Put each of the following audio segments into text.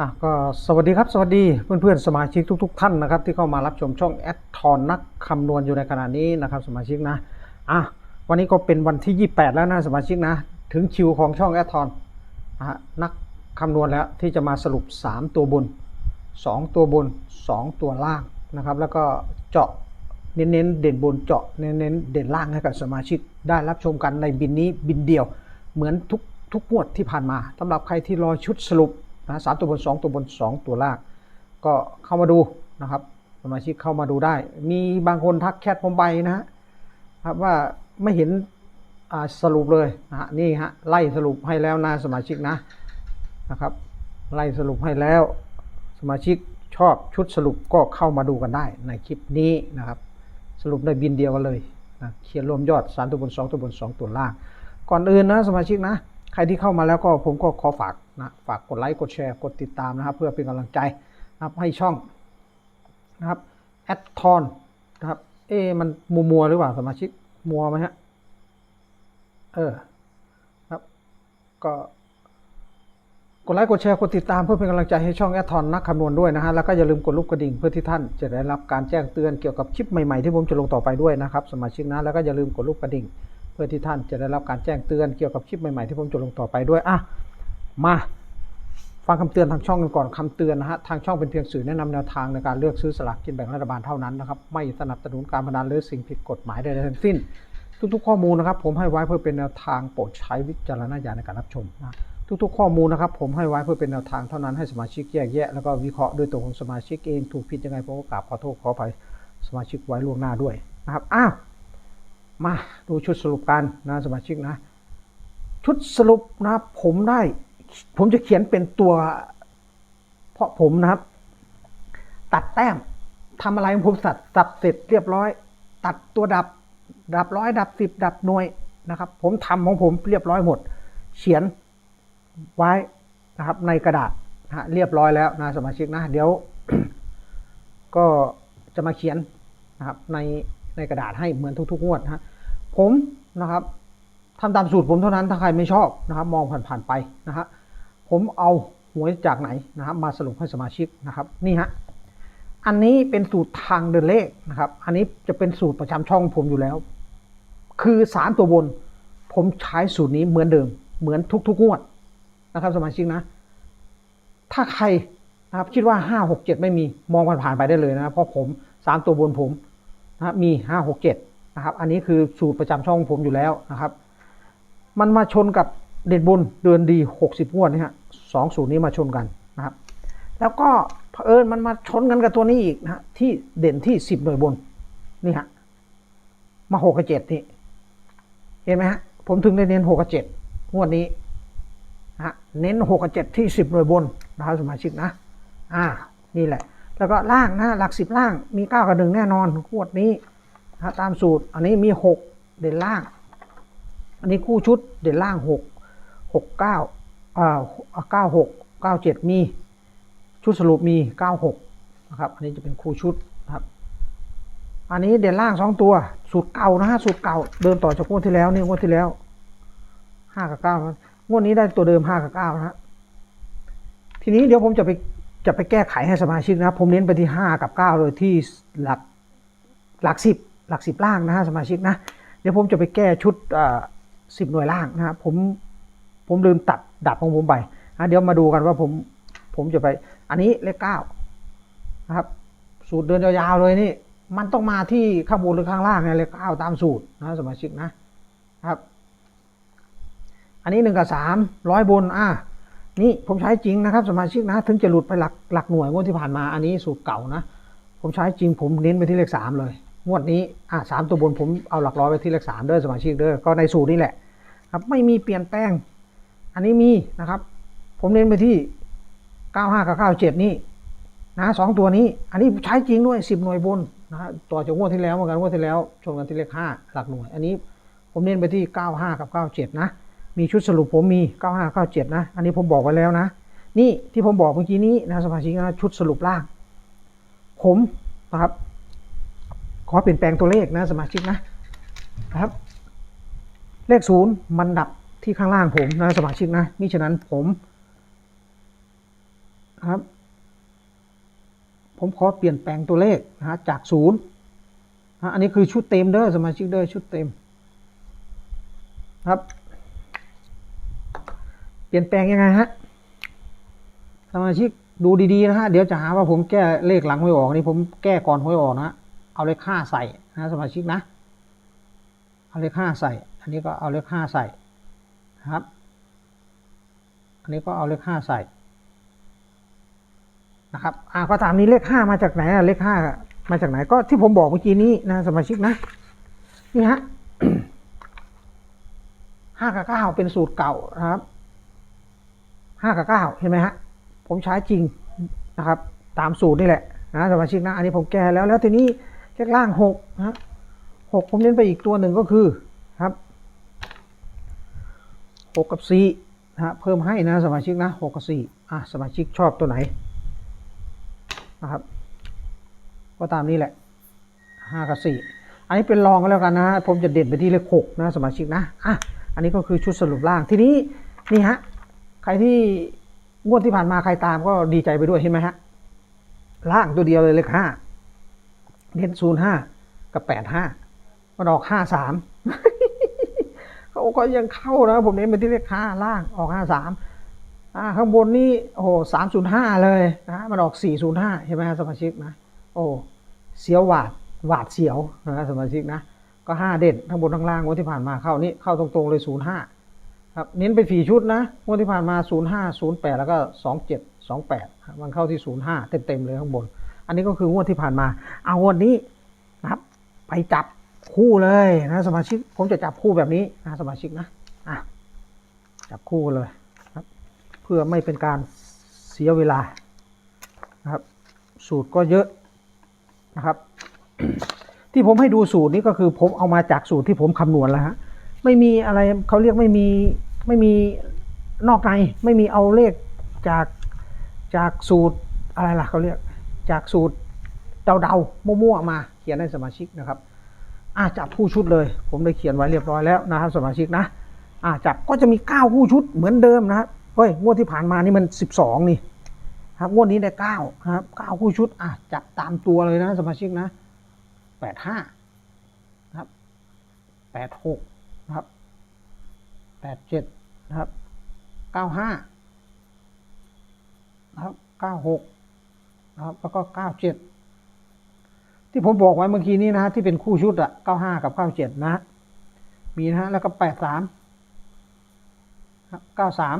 อะก็สวัสดีครับ สวัสดีเพื่อนๆสมาชิกทุก ๆ ท่านนะครับ ที่เข้ามารับชมช่องแอดทอนนักคำนวณอยู่ในขณะนี้นะครับ สมาชิกนะอะวันนี้ก็เป็นวันที่ 28 แล้วนะสมาชิกนะ ถึงคิวของช่องแอดทอนนะฮะนักคำนวณแล้วที่จะมาสรุป 3 ตัวบน 2 ตัวบน 2 ตัวล่างนะครับ แล้วก็เจาะเน้นๆเด่นบนเจาะเน้นๆเด่นล่างให้กับสมาชิกได้รับชมกันในบินนี้บินเดียว เหมือนทุกทุกงวดที่ผ่านมาสำหรับใครที่รอชุดสรุป นะสามตัวบน 2 ตัวบน 2 ตัวล่างก็เข้ามาดูนะครับสมาชิกเข้ามาดูได้ มีบางคนทักแชทผมไปนะฮะครับว่าไม่เห็นสรุปเลยนะนี่ฮะไล่สรุปให้แล้วนะสมาชิกนะนะครับ ไล่สรุปให้แล้ว สมาชิกชอบชุดสรุปก็เข้ามาดูกันได้ในคลิปนี้นะครับ สรุปในบินเดียวกันเลยนะเขียนรวมยอด3ตัวบน 2 ตัวบน 2 ตัวล่าง ก่อนอื่นนะสมาชิกนะ ใครที่เข้ามาแล้วก็ผมก็ขอฝาก นะฝากกดไลค์กดแชร์กดติดตามนะครับ เพื่อเป็นกำลังใจนะครับให้ช่องนะครับแอดทอนนะครับเอ๊มันมัวมัวหรือเปล่าสมาชิกมัวไหมฮะเออครับก็กดไลค์กดแชร์กดติดตามเพื่อเป็นกำลังใจให้ช่องแอดทอนนักคำนวณด้วยนะฮะแล้วก็อย่าลืมกดรูปกระดิ่งเพื่อที่ท่านจะได้รับการแจ้งเตือนเกี่ยวกับคลิปใหม่ๆที่ผมจะลงต่อไปด้วยนะครับ สมาชิกนะแล้วก็อย่าลืมกดรูปกระดิ่ง เพื่อที่ท่านจะได้รับการแจ้งเตือนเกี่ยวกับคลิปใหม่ๆที่ผมจะลงต่อไปด้วยอะ มาฟังคำเตือนทางช่องกันก่อนคำเตือนนะฮะทางช่องเป็นเพียงสื่อแนะนำแนวทางในการเลือกซื้อสลากกินแบ่งรัฐบาลเท่านั้นนะครับไม่สนับสนุนการพนันหรือสิ่งผิดกฎหมายใดๆทั้งสิ้น ทุกๆ ข้อมูลนะครับ ผมให้ไว้เพื่อเป็นแนวทางโปรดใช้วิจารณญาณในการรับชมนะทุกๆ ข้อมูลนะครับ ผมให้ไว้เพื่อเป็นแนวทางเท่านั้นให้สมาชิกแยกแยะแล้วก็วิเคราะห์ด้วยตัวของสมาชิกเองถูกผิดยังไงผมก็กราบขอโทษขออภัยสมาชิกไว้ล่วงหน้าด้วยนะครับอ้าวมาดูชุดสรุปกันนะสมาชิกนะ ชุดสรุปนะผมได้ ผมจะเขียนเป็นตัว เพราะผมนะครับ ตัดแต้มทำอะไรของผมสัดสับเสร็จเรียบร้อย ตัดตัวดับ ดับร้อยดับสิบดับหน่วยนะครับ ผมทำของผมเรียบร้อยหมด เขียนไว้นะครับ ในกระดาษนะเรียบร้อยแล้วนะสมาชิกนะ เดี๋ยว ก็จะมาเขียนนะครับ ในในกระดาษให้เหมือนทุกๆงวดนะฮะผมนะครับทำตามสูตรผมเท่านั้นถ้าใครไม่ชอบนะครับ มองผ่านๆไปนะฮะ ผมเอาหวยจากไหนนะครับมาสรุปให้สมาชิกนะครับนี่ฮะอันนี้เป็นสูตรทางเดินเลขนะครับ อันนี้จะเป็นสูตรประจำช่องผมอยู่แล้ว คือสามตัวบน ผมใช้สูตรนี้เหมือนเดิม เหมือนทุกๆงวดนะครับ สมาชิกนะ ถ้าใครนะครับคิดว่าห้าหกเจ็ดไม่มีมองผ่านๆไปได้เลยนะเพราะผมสามตัวบนผมนะครับมีห้าหกเจ็ดนะครับ อันนี้คือสูตรประจำช่องผมอยู่แล้วนะครับ มันมาชนกับ เด่นบนเดือนดีหกสิบงวดนี่ฮะสองสูตรนี้มาชนกันนะครับ แล้วก็เผอิญมันมาชนกันกับตัวนี้อีกนะฮะที่เด่นที่สิบหน่วยบนนี่ฮะมาหกกับเจ็ดนี่เห็นไหมฮะผมถึงได้เน้นหกกับเจ็ดงวดนี้นะฮะเน้นหกกับเจ็ดที่สิบหน่วยบนนะครับสมาชิกนะ อ่า นี่แหละ แล้วก็ล่างนะหลักสิบล่างมีเก้ากับหนึ่งแน่นอนงวดนี้นะฮะตามสูตร อันนี้มีหกเด่นล่าง อันนี้คู่ชุดเด่นล่างหก หกเก้าอ่าเก้าหกเก้าเจ็ดมี ชุดสรุปมีเก้าหกนะครับ อันนี้จะเป็นคู่ชุดนะครับ อันนี้เด่นล่างสองตัว สูตรเก่านะฮะ สูตรเก่า เดินต่อจากงวดที่แล้วนี่งวดที่แล้วห้ากับเก้างวดนี้ได้ตัวเดิมห้ากับเก้านะฮะ ทีนี้เดี๋ยวผมจะไปจะไปแก้ไขให้สมาชิกนะผมเน้นไปที่ห้ากับเก้าเลยที่หลักหลักสิบหลักสิบล่างนะฮะสมาชิกนะ เดี๋ยวผมจะไปแก้ชุดสิบหน่วยล่างนะครับผม ผมลืมตัดดับของผมไปนะเดี๋ยวมาดูกันว่าผมผมจะไป อันนี้เลขเก้านะครับ สูตรเดินยาวๆเลยนี่ มันต้องมาที่ข้างบนหรือข้างล่างเนี่ยเลขเก้าตามสูตรนะสมาชิกนะนะครับ อันนี้หนึ่งกับสามร้อยบนอะนี่ผมใช้จริงนะครับ สมาชิกนะ ถึงจะหลุดไปหลักหลักหน่วยงวดที่ผ่านมาอันนี้สูตรเก่านะ ผมใช้จริงผมเน้นไปที่เลขสามเลยงวดนี้อะสามตัวบนผมเอาหลักร้อยไปที่เลขสามเด้อสมาชิกเด้อก็ในสูตรนี่แหละ ครับไม่มีเปลี่ยนแปลง อันนี้มีนะครับ ผมเน้นไปที่เก้าห้ากับเก้าเจ็ดนี่นะสองตัวนี้ อันนี้ใช้จริงด้วยสิบหน่วยบนนะฮะต่อจากงวดที่แล้วเหมือนกันงวดที่แล้วชนกันที่เลขห้าหลักหน่วย อันนี้ผมเน้นไปที่เก้าห้ากับเก้าเจ็ดนะ มีชุดสรุปผมมี 95 97 นะ อันนี้ผมบอกไว้แล้วนะ นี่ที่ผมบอกเมื่อกี้นี้นะสมาชิกนะชุดสรุปล่าง ผมนะครับ ขอเปลี่ยนแปลงตัวเลขนะสมาชิกนะนะครับ เลขศูนย์มันดับ ที่ข้างล่างผมนะสมาชิกนะมิฉะนั้นผมครับ ผมขอเปลี่ยนแปลงตัวเลขนะฮะจากศูนย์นะอันนี้คือชุดเต็มเด้อสมาชิกเด้อชุดเต็มครับ เปลี่ยนแปลงยังไงฮะสมาชิกดูดีๆนะฮะเดี๋ยวจะหาว่าผมแก้เลขหลังหวยออกนี่ผมแก้ก่อนหวยออกนะเอาเลขห้าใส่นะสมาชิกนะ เอาเลขห้าใส่ อันนี้ก็เอาเลขห้าใส่ ครับ อันนี้ก็เอาเลขห้าใส่นะครับอ่าก็ตามนี้เลขห้ามาจากไหนอะเลขห้ามาจากไหนก็ที่ผมบอกเมื่อกี้นี้นะสมาชิกนะนี่ฮะห้ากับเก้าเป็นสูตรเก่านะครับห้ากับเก้าเห็นไหมฮะผมใช้จริงนะครับ ตามสูตรนี่แหละนะสมาชิกนะ อันนี้ผมแก้แล้วแล้วทีนี้เลขล่างหกนะหกผมเน้นไปอีกตัวหนึ่งก็คือ ครับหกกับสี่นะฮะเพิ่มให้นะสมาชิกนะหกกับสี่อะสมาชิกชอบตัวไหนนะครับ ก็ตามนี้แหละห้ากับสี่อันนี้เป็นรองก็แล้วกันนะผมจะเด่นไปที่เลขหกนะสมาชิกนะอะอันนี้ก็คือชุดสรุปล่างทีนี้นี่ฮะใครที่งวดที่ผ่านมาใครตามก็ดีใจไปด้วยเห็นไหมฮะล่างตัวเดียวเลยเลขห้าเน้นศูนย์ห้ากับแปดห้ามันออกห้าสาม เขาก็ยังเข้านะผมเน้นไปที่เลขห้าล่างออกห้าสามอ่าข้างบนนี่โอ้โหสามศูนย์ห้าเลยนะมันออกสี่ศูนย์ห้าเห็นไหมสมาชิกนะโอ้เสียวหวาดหวาดเสียวนะสมาชิกนะก็ห้าเด่นทั้งบนทั้งล่างงวดที่ผ่านมาเข้านี่เข้าตรงๆเลยศูนย์ห้าครับเน้นไปสี่ชุดนะงวดที่ผ่านมา05 08แล้วก็27 28ครับมันเข้าที่05เต็มๆเลยข้างบน อันนี้ก็คืองวดที่ผ่านมา เอางวดนี้นะครับ ไปจับ คู่เลยนะสมาชิก ผมจะจับคู่แบบนี้นะสมาชิกนะอะจับคู่เลยครับ เพื่อไม่เป็นการเสียเวลานะครับ สูตรก็เยอะนะครับ ที่ผมให้ดูสูตรนี้ก็คือผมเอามาจากสูตรที่ผมคำนวณแล้วฮะไม่มีอะไรเขาเรียกไม่มีไม่มีนอกในไม่มีเอาเลขจากจากสูตรอะไรล่ะเขาเรียกจากสูตรเดาๆมั่วๆมาเขียนให้สมาชิกนะครับ อ่าจับคู่ชุดเลย ผมได้เขียนไว้เรียบร้อยแล้วนะครับสมาชิกนะอ่าจับก็จะมีเก้าคู่ชุดเหมือนเดิมนะครับเฮ้ยงวดที่ผ่านมานี่มันสิบสองนี่ครับงวดนี้ได้เก้าครับเก้าคู่ชุดอะจับตามตัวเลยนะสมาชิกนะแปดห้าครับแปดหกนะครับแปดเจ็ดนะครับเก้าห้านะครับเก้าหกนะครับแล้วก็เก้าเจ็ด ที่ผมบอกไว้เมื่อกี้นี้นะฮะที่เป็นคู่ชุดอะเก้าห้ากับเก้าเจ็ดนะมีนะฮะแล้วก็แปดสามเก้าสาม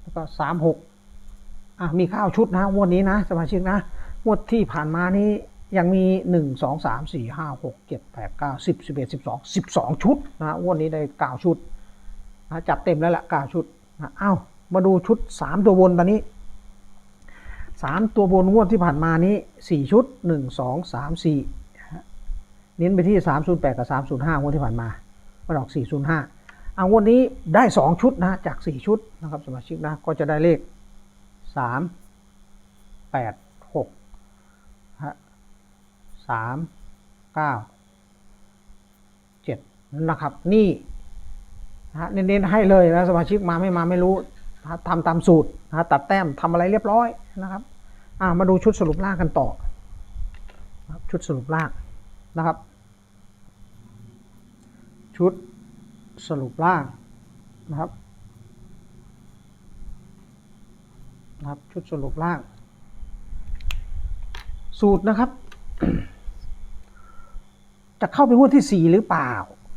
แล้วก็สามหกอะมีข้าวชุดนะงวดนี้นะสมาชิกนะงวดที่ผ่านมานี้ยังมีหนึ่งสองสามสี่ห้าหกเจ็ดแปดเก้าสิบสิบเอ็ดสิบสองสิบสองชุดนะงวันนี้ได้เก้าชุดนะจับเต็มแล้วละเก้าชุดนะอ้าวมาดูชุดสามตัวบนตอนนี้ สามตัวบนงวดที่ผ่านมานี้สี่ชุดหนึ่งสองสามสี่เน้นไปที่สามศูนย์แปดกับสามศูนย์ห้างวดที่ผ่านมามันออกสี่ศูนย์ห้าเอางวดนี้ได้สองชุดนะจากสี่ชุดนะครับสมาชิกนะก็จะได้เลขสามแปดหกสามเก้าเจ็ดนะครับ นี่นะเน้นๆให้เลยนะสมาชิกมาไม่มาไม่รู้ นะทำตามสูตรนะตัดแต้มทำอะไรเรียบร้อยนะครับมาดูชุดสรุปล่างกันต่อ ชุดสรุปล่างนะครับ ชุดสรุปล่างนะครับนะครับ ชุดสรุปล่างสูตรนะครับ จะเข้าไปงวดที่สี่หรือเปล่า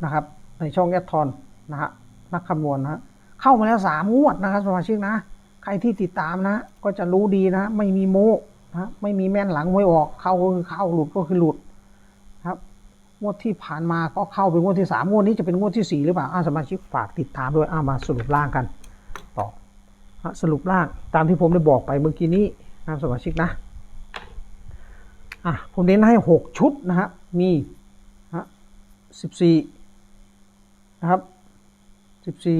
นะครับ ในช่องแอดทอนนะฮะนักคำนวณนะ เข้ามาแล้วสามงวดนะครับสมาชิกนะ ใครที่ติดตามนะ ก็จะรู้ดีนะ ไม่มีโมนะไม่มีแม่นหลังไม่ออก เข้าก็คือเข้าหลุดก็คือหลุดครับงวดที่ผ่านมาก็เข้าเป็นงวดที่สามงวดนี้จะเป็นงวดที่สี่หรือเปล่าอาสมาชิกฝากติดตามด้วยอามาสรุปร่างกันต่อสรุปร่างตามที่ผมได้บอกไปเมื่อกี้นี้นะสมาชิกนะอะผมเน้นให้หกชุดนะครับมีฮสี่นะครับสิบสี่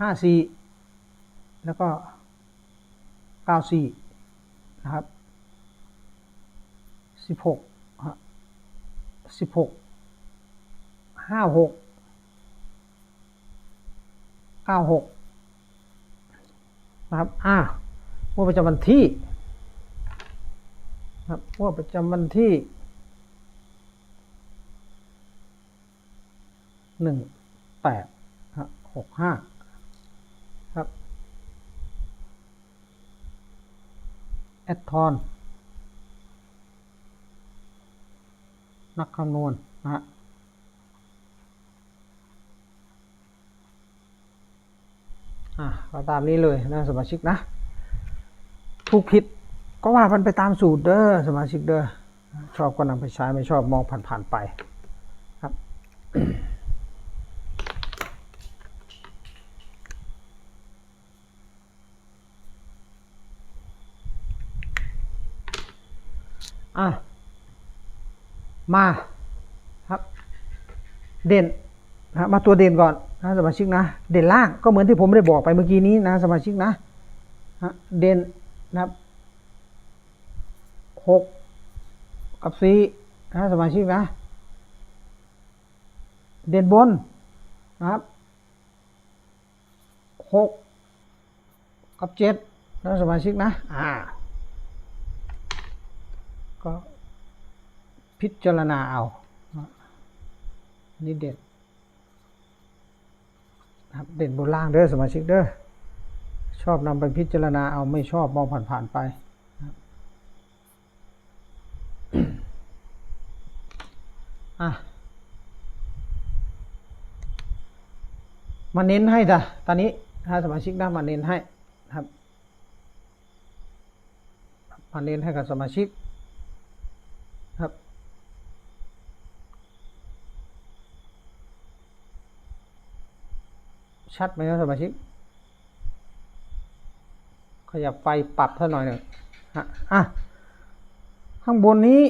ห้าสี่แล้วก็เก้าสี่นะครับสิบหกสิบหกห้าหกเก้าหกนะครับอ่างวดประจำวันที่นะครับงวดประจำวันที่หนึ่งแปดหกห้าครับ แอดทอนนักคำนวณนะฮะอะก็ตามนี้เลยนะสมาชิกนะ ถูกผิดก็ว่ามันไปตามสูตรเด้อสมาชิกเด้อชอบก็นำไปใช้ไม่ชอบมองผ่านๆไปครับ อะ มาครับ เด่นนะมาตัวเด่นก่อนนะสมาชิกนะ เด่นล่างก็เหมือนที่ผมได้บอกไปเมื่อกี้นี้นะสมาชิกนะฮะเด่นนะครับหกกับสี่นะสมาชิกนะ เด่นบนนะครับหกกับเจ็ดนะสมาชิกนะ อ่า ก็พิจารณาเอานี่เด่นครับเด่นบนล่างเด้อสมาชิกเด้อชอบนำไปพิจารณาเอาไม่ชอบมองผ่านๆไปนะอะมาเน้นให้จ้ะตอนนี้ถ้าสมาชิกนะมาเน้นให้ครับมาเน้นให้กับสมาชิก ครับ ชัดไหมครับสมาชิก ขยับไฟปรับเท่าหน่อยหนึ่งฮะอะข้างบนนี้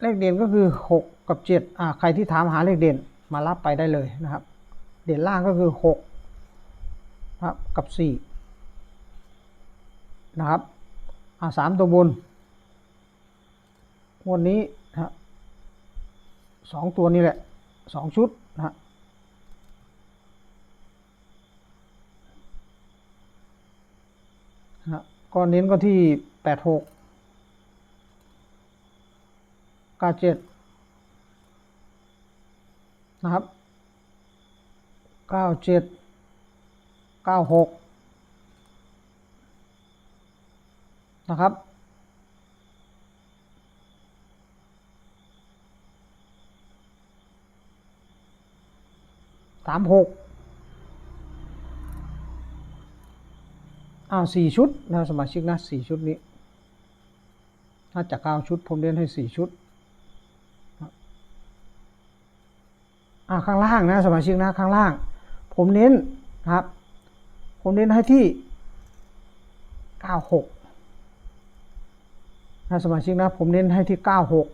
เลขเด่นก็คือหกกับเจ็ดอะใครที่ถามหาเลขเด่นมารับไปได้เลยนะครับ เด่นล่างก็คือหกครับกับสี่นะครับอะสามตัวบนวดนี้นะฮะสองตัวนี้แหละสองชุดนะฮะ นะก็เน้นก็ที่แปดหกเก้าเจ็ดนะครับเก้าเจ็ดเก้าหกนะครับสามหก อ้าวสี่ชุดนะสมาชิกนะสี่ชุดนี้ ถ้าจากเก้าชุด ผมเล่นให้สี่ชุดอ่าข้างล่างนะสมาชิกนะข้างล่าง ผมเน้นครับ ผมเน้นให้ที่เก้าหกนะสมาชิกนะผมเน้นให้ที่เก้าหก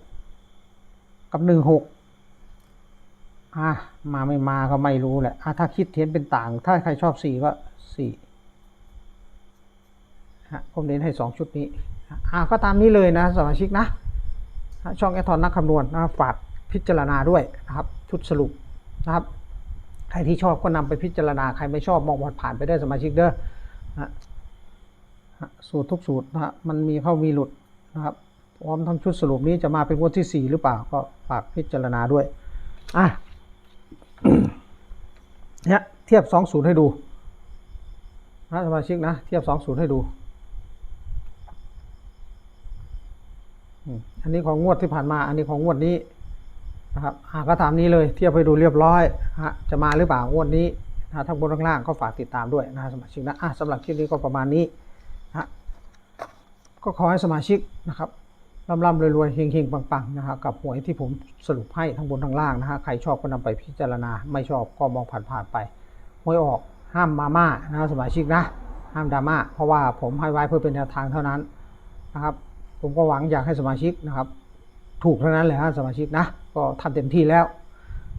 กับหนึ่งหกอะมาไม่มาก็ไม่รู้แหละอะถ้าคิดเห็นเป็นต่าง ถ้าใครชอบสี่ก็สี่ ผมเน้นให้สองชุดนี้อะก็ตามนี้เลยนะสมาชิกนะช่องแอททอนนักคำนวณนะฝากพิจารณาด้วยนะครับชุดสรุปนะครับ ใครที่ชอบก็นำไปพิจารณาใครไม่ชอบมองผ่านไปได้สมาชิกเด้อฮะสูตรทุกสูตรนะมันมีเข้ามีหลุดนะครับพร้อมทั้งชุดสรุปนี้จะมาเป็นงวดที่สี่หรือเปล่าก็ฝากพิจารณาด้วยอะเนี่ยเทียบสองศูนย์ให้ดูนะสมาชิกนะ เทียบสองศูนย์ให้ดู อันนี้ของงวดที่ผ่านมา อันนี้ของงวดนี้นะครับอ่าก็ตามนี้เลยเทียบให้ดูเรียบร้อยฮะจะมาหรือเปล่างวดนี้นะทั้งบนทั้งล่างก็ฝากติดตามด้วยนะสมาชิกนะอะสำหรับคลิปนี้ก็ประมาณนี้ฮะก็ขอให้สมาชิกนะครับร่ำร่ำรวยๆเฮงๆปังๆนะฮะกับหวยที่ผมสรุปให้ทั้งบนทั้งล่างนะฮะใครชอบก็นำไปพิจารณา ไม่ชอบก็มองผ่านๆไปหวยออกห้ามมาม่านะสมาชิกนะห้ามดราม่าเพราะว่าผมให้ไว้เพื่อเป็นแนวทางเท่านั้นนะครับ ผมก็หวังอยากให้สมาชิกนะครับ ถูกเท่านั้นแหละฮะสมาชิกนะ ก็ทำเต็มที่แล้ว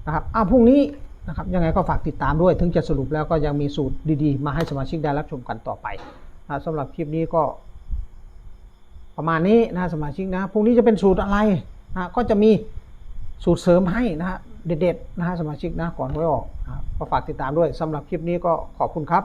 นะครับอ้าวพรุ่งนี้นะครับยังไงก็ฝากติดตามด้วย ถึงจะสรุปแล้วก็ยังมีสูตรดีๆ มาให้สมาชิกได้รับชมกันต่อไปนะสำหรับคลิปนี้ก็ ประมาณนี้นะสมาชิกนะพรุ่งนี้จะเป็นสูตรอะไรนะก็จะมีสูตรเสริมให้นะฮะเด็ดๆนะฮะสมาชิกนะก่อนไว้ออกนะก็ฝากติดตามด้วยสำหรับคลิปนี้ก็ขอบคุณครับ